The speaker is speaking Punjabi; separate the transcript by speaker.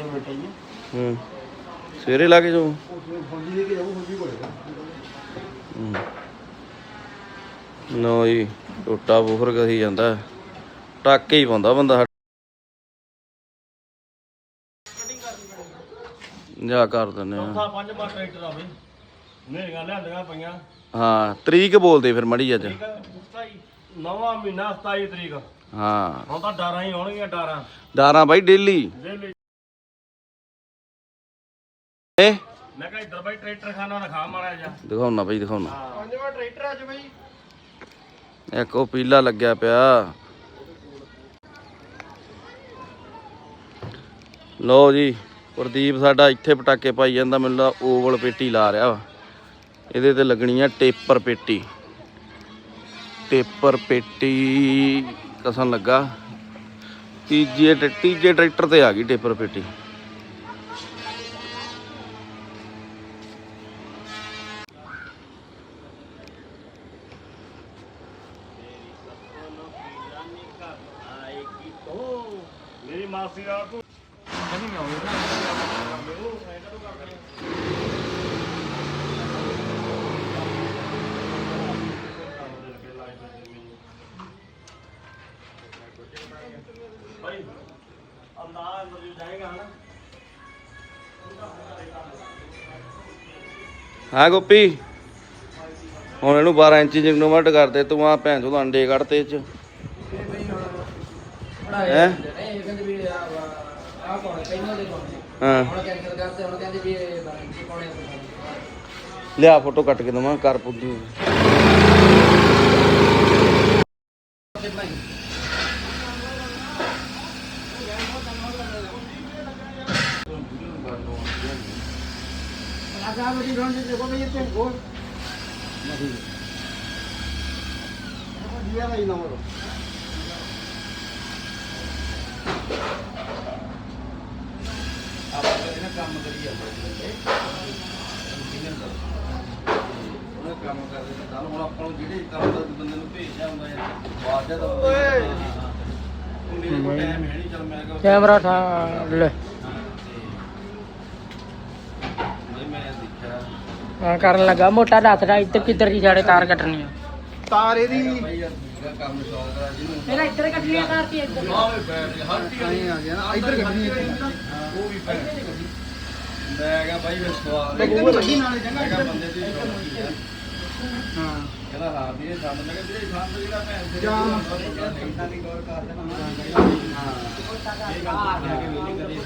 Speaker 1: 5 ਮਿੰਟ ਹੀ
Speaker 2: ਹੂੰ। ਸਵੇਰੇ ਲਾ ਕੇ ਜਾਊ?
Speaker 1: ਉਹ ਫੌਜੀ ਲੈ ਕੇ ਜਾਊ ਫੌਜੀ ਕੋਲੇ
Speaker 2: ਹੂੰ। ਨੋ ਜੀ ਟੋਟਾ ਬੂਫਰ ਕਹੀ ਜਾਂਦਾ। ਟਾਕੇ ਹੀ ਪਾਉਂਦਾ ਬੰਦਾ ਜਾ ਕਰ ਦਿੰਨੇ ਆ।
Speaker 1: ਚੌਥਾ ਪੰਜਵਾਂ ਟਰੈਕਟਰ ਆ ਬਈ ਨੇਰੀਆਂ ਲਿਆਂਦੀਆਂ ਪਈਆਂ।
Speaker 2: ਹਾਂ ਤਰੀਕ ਬੋਲਦੇ ਫਿਰ ਮੜੀ ਅੱਜ।
Speaker 1: ਠੀਕ ਹੈ 27 ਨਵਾਂ ਮਹੀਨਾ 27 ਤਰੀਕ।
Speaker 2: ਹਾਂ।
Speaker 1: ਹੁਣ ਤਾਂ ਡਾਰਾਂ ਹੀ ਹੋਣਗੀਆਂ ਡਾਰਾਂ।
Speaker 2: ਡਾਰਾਂ ਬਾਈ ਡੇਲੀ।
Speaker 1: ਡੇਲੀ।
Speaker 2: ਏ
Speaker 1: ਮੈਂ ਕਿਹਾ ਇੱਧਰ ਬਈ ਟਰੈਕਟਰ ਖਾਨਾ ਰਖਾ ਮਾੜਾ ਜਾ
Speaker 2: ਦਿਖਾਉਣਾ ਬਾਈ ਦਿਖਾਉਣਾ
Speaker 1: ਪੰਜਵਾਂ ਟਰੈਕਟਰ ਅੱਜ ਬਈ।
Speaker 2: ਇੱਕ ਉਹ ਪੀਲਾ ਲੱਗਿਆ ਪਿਆ। ਲੋ ਜੀ ਪ੍ਰਦੀਪ ਸਾਡਾ ਇੱਥੇ ਪਟਾਕੇ ਪਾਈ ਜਾਂਦਾ ਮੈਨੂੰ ਲੱਗਦਾ ਓਵਲ ਪੇਟੀ ਲਾ ਰਿਹਾ ਵਾ। ਇਹਦੇ ਤੇ ਲੱਗਣੀ ਆ ਟੇਪਰ ਪੇਟੀ। ਟੇਪਰ ਪੇਟੀ ਕਸਣ ਲੱਗਾ। ਤੀਜੇ ਟ- ਤੀਜੇ ਟਰੈਕਟਰ ਤੇ ਆ ਗਈ ਟੇਪਰ ਪੇਟੀ
Speaker 1: ਮੇਰੀ ਮਾਸੀ ਦਾ ਤੂੰ। ਨਹੀਂ ਆਉਂਦਾ ਭਾਈ ਅੰਦਾਜ਼ ਅੰਦਰ ਜਾਏਗਾ ਨਾ।
Speaker 2: ਹਾਂ ਗੋਪੀ। ਹੁਣ ਇਹਨੂੰ 12 ਇੰਚੀ ਚ ਕਨਵਰਟ ਕਰ ਦੇ ਤੂੰ ਆ ਭੈਣ ਚੋਦ ਅੰਡੇ ਕੱਢਤੇ ਚ। ਹੈ?
Speaker 3: ਇਹ ਕਹਿੰਦੇ ਵੀ ਆ ਆ ਕੋਣ ਪਹਿਲਾਂ ਦੇ ਕੋਣ
Speaker 2: ਹਾਂ।
Speaker 3: ਹੁਣ ਕੈਂਸਲ ਕਰਤੇ ਹੁਣ ਕਹਿੰਦੇ ਵੀ ਇਹ ਬਾਕੀ ਕੋਣੇ
Speaker 2: ਲਿਆ ਫੋਟੋ ਕੱਟ ਕੇ ਦਵਾਂ ਕਰ ਪੁੱਜੀ
Speaker 3: ਆਗਾ ਬੜੀ ਰੋਣ ਦੇ ਦੇਖੋ ਵੀ ਇੱਥੇ ਗੋਲ
Speaker 1: ਨਹੀਂ। ਨੰਬਰ
Speaker 2: ਆਪਾਂ ਕਹਿੰਦੇ ਨਾ ਕੰਮ ਕਰੀ ਜਾਂਦਾ ਉਹਨੇ ਕੰਮ ਕਰਦੇ ਨੇ ਹੁਣ ਆਪਾਂ ਨੂੰ ਜਿਹੜੇ ਕੰਮ ਦਾ ਬੰਦੇ ਨੂੰ ਭੇਜਿਆ ਹੁੰਦਾ ਹੈ ਬਾਅਦ ਦਾ ਓਏ! ਮੇਰੇ ਕੋਲ ਟਾਈਮ ਹੈ ਨਹੀਂ ਚਲ ਮੈਂ ਕਿਹਾ
Speaker 3: ਕੈਮਰਾ ਠਾ ਲੈ।
Speaker 2: ਮੈਂ
Speaker 3: ਕਰਨ ਲੱਗਾ ਮੋਟਾ ਦੱਸਦਾ ਇੱਧਰ ਕਿੱਧਰ ਦੀ ਸਾਡੇ ਤਾਰ ਕੱਟਣੀ ਆ।
Speaker 1: ਤਾਰ ਇਹਦੀ।
Speaker 2: ਕੰਮ ਸ਼ੌਕ ਦਾ ਜਿਹਨੂੰ
Speaker 3: ਮੇਰਾ ਇੱਧਰ ਕੱਟਣੀ ਆ ਤਾਰ ਤੇ ਇੱਧਰ।
Speaker 2: ਆਵੇ ਬੈਠ ਗਿਆ ਹਰ ਚੀਜ਼
Speaker 1: ਆ ਗਿਆ ਨਾ ਇੱਧਰ ਗੱਡੀ
Speaker 2: ਉਹ ਵੀ ਭੈਣ ਮੈਂ ਕਿਹਾ ਭਾਈ ਮੈਂ ਸਵਾਲ
Speaker 1: ਇੱਧਰ ਗੱਡੀ ਨਾਲੇ
Speaker 2: ਮੈਂ ਕਿਹਾ ਬੰਦੇ ਦੀ ਸ਼ੌਕ ਹੈ
Speaker 1: ਹਾਂ।
Speaker 2: ਕਹਿੰਦਾ ਹਾਂ ਵੀਰੇ ਸੰਦ ਮੈਂ ਕਿਹਾ ਵੀਰੇ ਸੰਦ ਜਿਹੜਾ ਭੈਣ ਦੇ। ਨਹੀਂ ਤਾਂ ਨਹੀਂ ਗੌਰ ਕਰ ਦੇਣਾ ਹਾਂ। ਇਹ ਗੱਲ ਲੈ ਕੇ ਵੇਲੀ ਕਰੀ